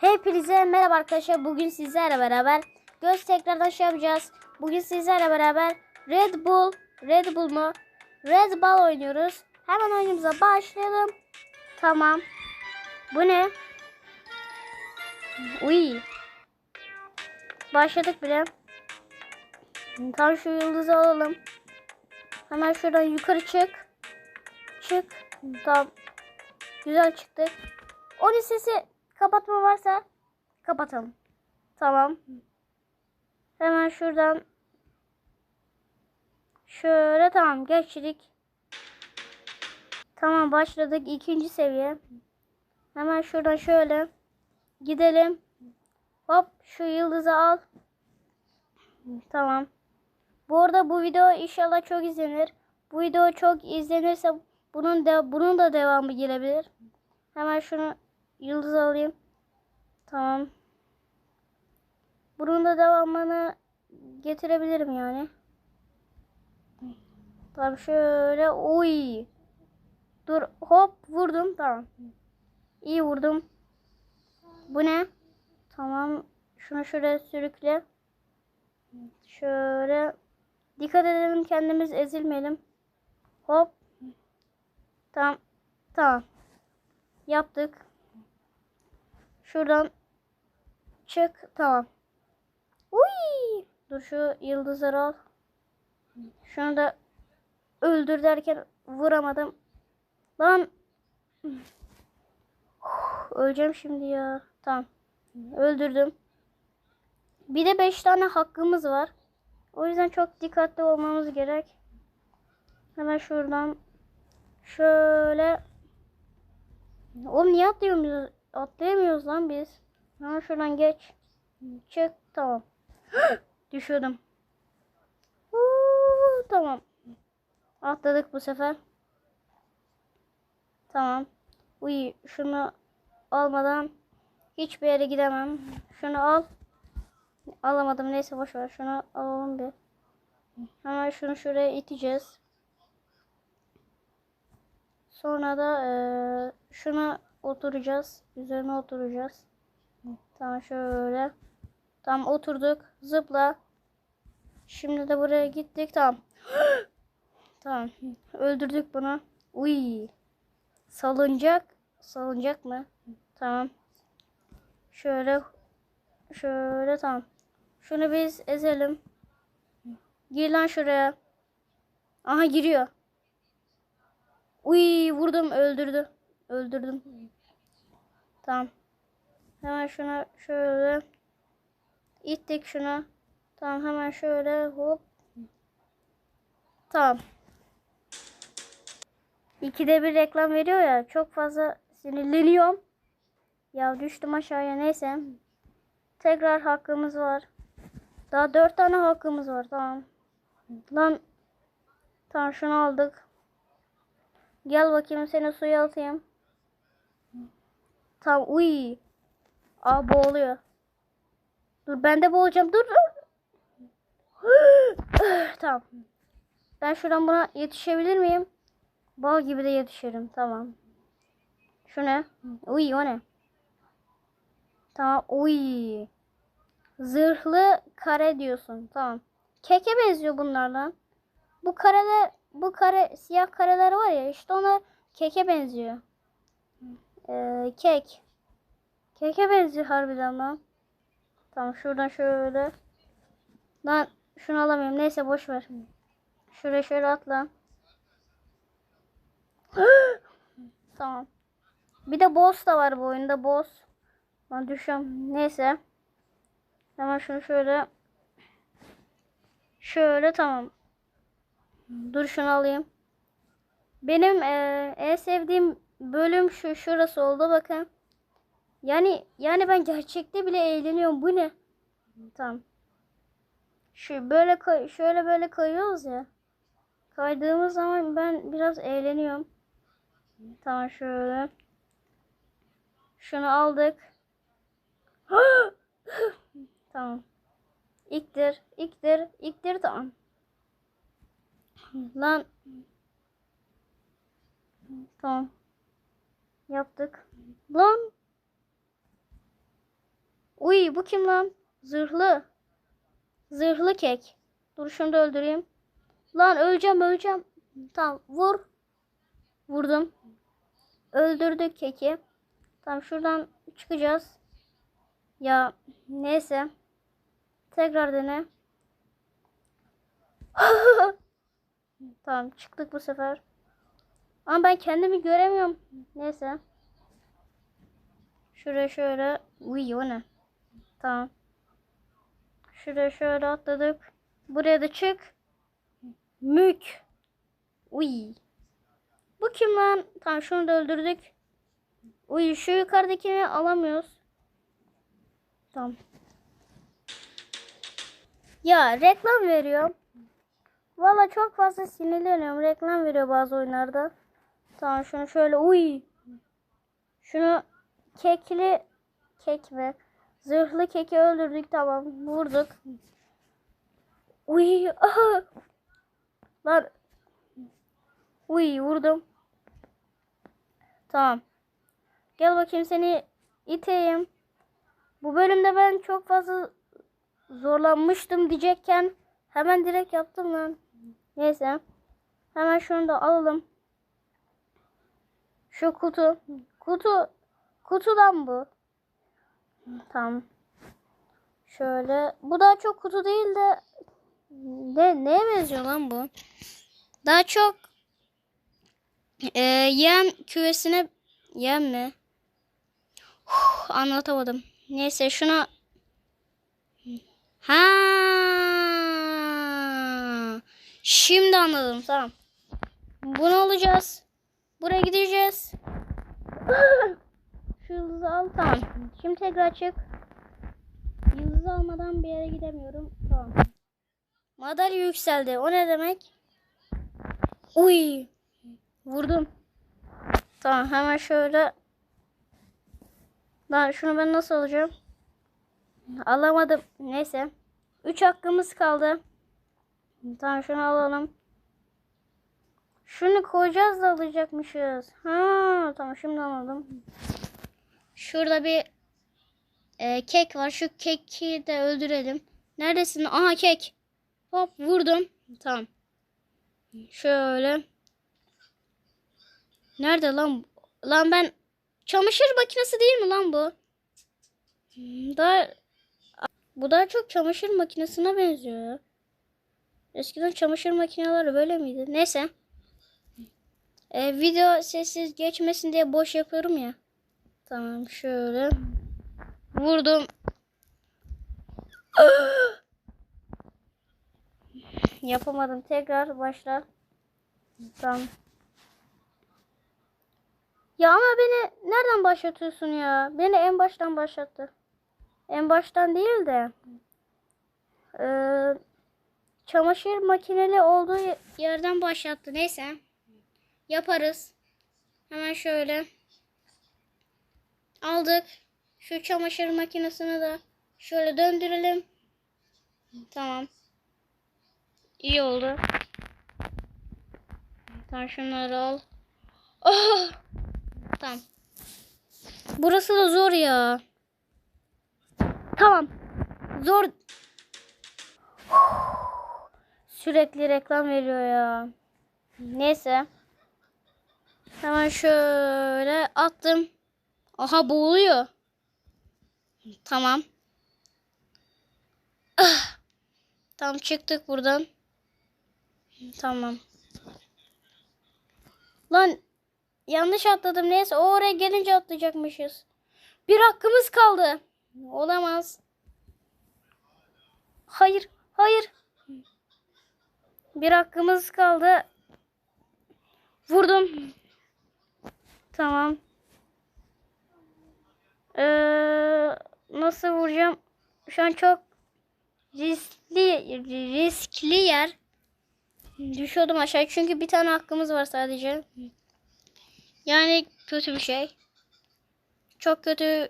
Hepinize merhaba arkadaşlar. Bugün sizlerle beraber göz tekrardan şey yapacağız. Bugün sizlerle beraber Red Bull, Red Bull mu? Red Ball oynuyoruz. Hemen oyunumuza başlayalım. Tamam. Bu ne? Uy. Başladık bile. Tam şu yıldızı alalım. Hemen şuradan yukarı çık. Çık. Tamam. Güzel çıktık. Onun sesi kapatma varsa kapatalım. Tamam. Hemen şuradan şöyle tamam geçtik. Tamam başladık ikinci seviye. Hemen şuradan şöyle gidelim. Hop şu yıldızı al. Tamam. Bu arada bu video inşallah çok izlenir. Bu video çok izlenirse bunun da bunun da devamı gelebilir. Hemen şunu yıldız alayım. Tamam. Bunun da devamını getirebilirim yani. Tamam şöyle uy. Dur hop vurdum tamam. İyi vurdum. Bu ne? Tamam. Şunu şöyle sürükle. Şöyle dikkat edelim kendimiz ezilmeyelim. Hop. Tamam. Tamam. Yaptık. Şuradan çık. Tamam. Uy! Dur şu yıldızları al. Şunu da öldür derken vuramadım. Lan. Öleceğim şimdi ya. Tamam. Öldürdüm. Bir de 5 tane hakkımız var. O yüzden çok dikkatli olmamız gerek. Hemen şuradan şöyle Oğlum niye atlayamıyoruz? Atlayamıyoruz lan biz. Hemen şuradan geç. Çık. Tamam. Düşüyordum. Huu, tamam. Atladık bu sefer. Tamam. Uy şunu almadan hiçbir yere gidemem. Şunu al. Alamadım. Neyse boş ver. Şunu alalım bir. Hemen şunu şuraya iteceğiz. Sonra da eee şuna oturacağız. Üzerine oturacağız. Tamam şöyle. Tamam oturduk. Zıpla. Şimdi de buraya gittik. Tamam. tamam. Öldürdük bunu. Uy. Salıncak. Salıncak mı? Tamam. Şöyle. Şöyle tamam. Şunu biz ezelim. Gir lan şuraya. Aha giriyor. Uy vurdum öldürdü. Öldürdüm. Tamam. Hemen şuna şöyle ittik şuna. Tamam hemen şöyle hop. Tamam. İkide bir reklam veriyor ya. Çok fazla sinirleniyorum. Ya düştüm aşağıya neyse. Tekrar hakkımız var. Daha dört tane hakkımız var. Tamam. Lan. Tamam şunu aldık. Gel bakayım seni suya atayım. Tamam uy. Aa boğuluyor. Dur ben de boğulacağım. Dur dur. tamam. Ben şuradan buna yetişebilir miyim? Bal gibi de yetişirim. Tamam. Şu ne? Uy o ne? Tamam. Uy. Zırhlı kare diyorsun. Tamam. Keke benziyor bunlardan. Bu kareler bu kare siyah kareler var ya işte ona keke benziyor. Ee, kek. Keke benziyor harbiden lan. Tamam şuradan şöyle. Lan şunu alamıyorum. Neyse boş ver. Şuraya şöyle atla. tamam. Bir de boss da var bu oyunda boss. Ben düşüyorum. Neyse. Hemen şunu şöyle. Şöyle tamam. Dur şunu alayım. Benim eee, en sevdiğim bölüm şu şurası oldu bakın. Yani yani ben gerçekte bile eğleniyorum. Bu ne? Tamam. Şu böyle şöyle böyle kayıyoruz ya. Kaydığımız zaman ben biraz eğleniyorum. Tamam şöyle. Şunu aldık. tamam. İktir, iktir, iktir tamam. Lan. Tamam. Yaptık. Lan. Uy bu kim lan? Zırhlı. Zırhlı kek. Dur şunu da öldüreyim. Lan öleceğim öleceğim. Tamam vur. Vurdum. Öldürdük keki. Tamam şuradan çıkacağız. Ya neyse. Tekrar dene. tamam çıktık bu sefer. Ama ben kendimi göremiyorum. Neyse. Şuraya şöyle. Uy o ne? Tamam. Şuraya şöyle atladık. Buraya da çık. Mük. Uy. Bu kim lan? Tamam şunu da öldürdük. Uy şu yukarıdakini alamıyoruz. Tamam. Ya reklam veriyor. Valla çok fazla sinirleniyorum. Reklam veriyor bazı oyunlarda. Tamam şunu şöyle uy. Şunu kekli kek mi? Zırhlı keki öldürdük tamam vurduk. Uy aha. Lan. Uy vurdum. Tamam. Gel bakayım seni iteyim. Bu bölümde ben çok fazla zorlanmıştım diyecekken hemen direkt yaptım lan. Neyse. Hemen şunu da alalım. Şu kutu. Kutu. Kutudan bu. Tamam. Şöyle. Bu daha çok kutu değil de ne neye benziyor lan bu? Daha çok e, yem küvesine yem mi? Huh, anlatamadım. Neyse şuna ha şimdi anladım tamam. Bunu alacağız. Buraya gideceğiz. Şu yıldızı al tamam. Şimdi tekrar çık. Yıldızı almadan bir yere gidemiyorum. Tamam. Madalya yükseldi. O ne demek? Uy. Vurdum. Tamam hemen şöyle. Lan şunu ben nasıl alacağım? Alamadım. Neyse. 3 hakkımız kaldı. Tamam şunu alalım. Şunu koyacağız da alacakmışız. Ha tamam şimdi anladım. Şurada bir e, kek var. Şu keki de öldürelim. Neredesin? Aha kek. Hop vurdum. Tamam. Şöyle. Nerede lan? Lan ben çamaşır makinesi değil mi lan bu? Hmm, Daha bu daha çok çamaşır makinesine benziyor. Eskiden çamaşır makineleri böyle miydi? Neyse. Ee, video sessiz geçmesin diye boş yapıyorum ya. Tamam şöyle. Vurdum. Yapamadım. Tekrar başla. Tamam. Ya ama beni nereden başlatıyorsun ya? Beni en baştan başlattı. En baştan değil de. Ee, çamaşır makineli olduğu yerden başlattı. Neyse. Yaparız. Hemen şöyle. Aldık. Şu çamaşır makinesini de şöyle döndürelim. Tamam. İyi oldu. Tamam şunları al. Oh! Tamam. Burası da zor ya. Tamam. Zor. Sürekli reklam veriyor ya. Neyse. Hemen şöyle attım. Aha boğuluyor. Tamam. Ah. Tamam çıktık buradan. Tamam. Lan yanlış atladım. Neyse o oraya gelince atlayacakmışız. Bir hakkımız kaldı. Olamaz. Hayır. Hayır. Bir hakkımız kaldı. Vurdum. Tamam. Ee, nasıl vuracağım? Şu an çok riskli riskli yer. Düşüyordum aşağı çünkü bir tane hakkımız var sadece. Yani kötü bir şey. Çok kötü.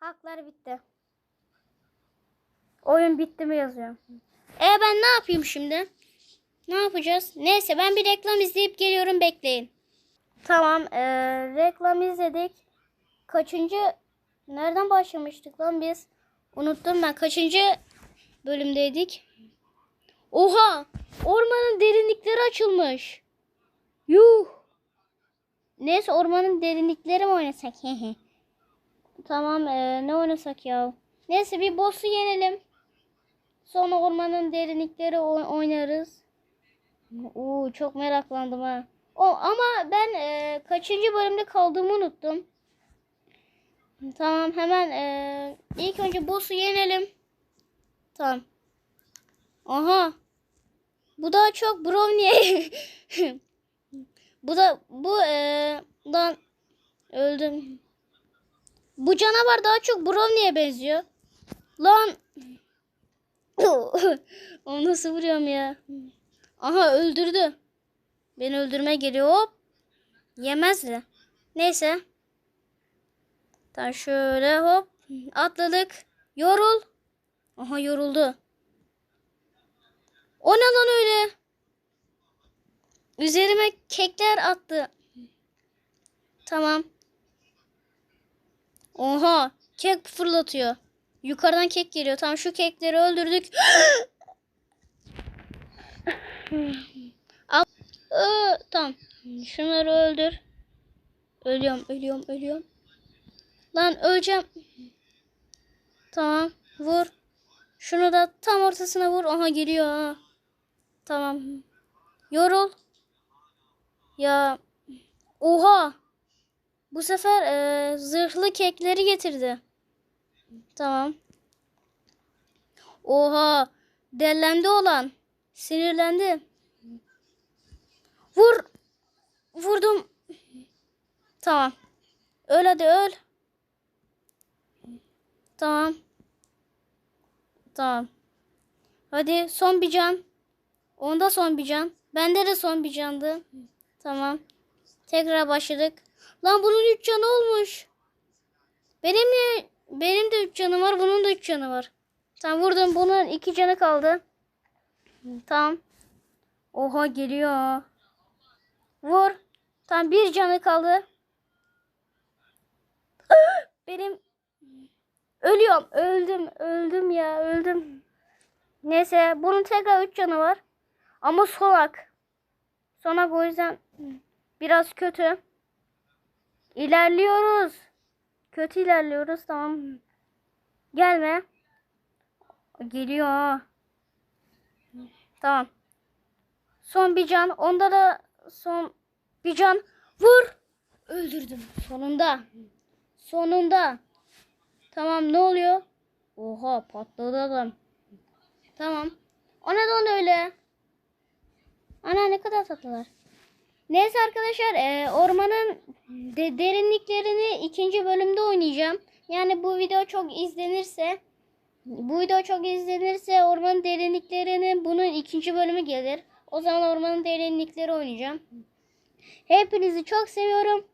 Haklar bitti. Oyun bitti mi yazıyor. E ben ne yapayım şimdi? Ne yapacağız? Neyse ben bir reklam izleyip geliyorum bekleyin. Tamam ee, reklam izledik. Kaçıncı Nereden başlamıştık lan biz? Unuttum ben. Kaçıncı bölümdeydik? Oha! Ormanın derinlikleri açılmış. Yuh! Neyse ormanın derinlikleri mi oynasak? Tamam ee, ne oynasak ya? Neyse bir boss'u yenelim. Sonra ormanın derinlikleri oynarız. Oo çok meraklandım ha. O ama ben e, kaçıncı bölümde kaldığımı unuttum. Tamam hemen e, ilk önce boss'u yenelim. Tamam. Aha. Bu daha çok brownie. bu da bu e, lan öldüm. Bu canavar daha çok brownie'ye benziyor. Lan. Onu nasıl vuruyorum ya? Aha öldürdü. Beni öldürmeye geliyor. Hop. Yemezdi. Neyse. Tamam şöyle hop. Atladık. Yorul. Aha yoruldu. O ne lan öyle? Üzerime kekler attı. Tamam. Oha. Kek fırlatıyor. Yukarıdan kek geliyor. Tamam şu kekleri öldürdük. Al. Iı, tamam. Şunları öldür. Ölüyorum, ölüyorum, ölüyorum. Lan öleceğim. Tamam. Vur. Şunu da tam ortasına vur. Aha geliyor ha. Tamam. Yorul. Ya. Oha. Bu sefer e, zırhlı kekleri getirdi. Tamam. Oha. Dellendi olan. Sinirlendi. Vur. Vurdum. Tamam. Öl hadi öl. Tamam. Tamam. Hadi son bir can. Onda son bir can. Bende de son bir candı. Tamam. Tekrar başladık. Lan bunun üç canı olmuş. Benim de, benim de üç canım var. Bunun da üç canı var. Tamam vurdum. Bunun iki canı kaldı. Tamam. Oha geliyor. Vur. Tamam bir canı kaldı. Benim ölüyorum. Öldüm. Öldüm ya. Öldüm. Neyse bunun tekrar 3 canı var. Ama solak. Solak o yüzden biraz kötü. İlerliyoruz. Kötü ilerliyoruz. Tamam. Gelme. Geliyor. Tamam. Son bir can. Onda da son bir can. Vur. Öldürdüm. Sonunda. Sonunda. Tamam ne oluyor? Oha patladı adam. Tamam. O neden öyle? Ana ne kadar tatlılar. Neyse arkadaşlar e, ormanın de, derinliklerini ikinci bölümde oynayacağım. Yani bu video çok izlenirse bu video çok izlenirse ormanın derinliklerinin bunun ikinci bölümü gelir. O zaman ormanın derinlikleri oynayacağım. Hepinizi çok seviyorum.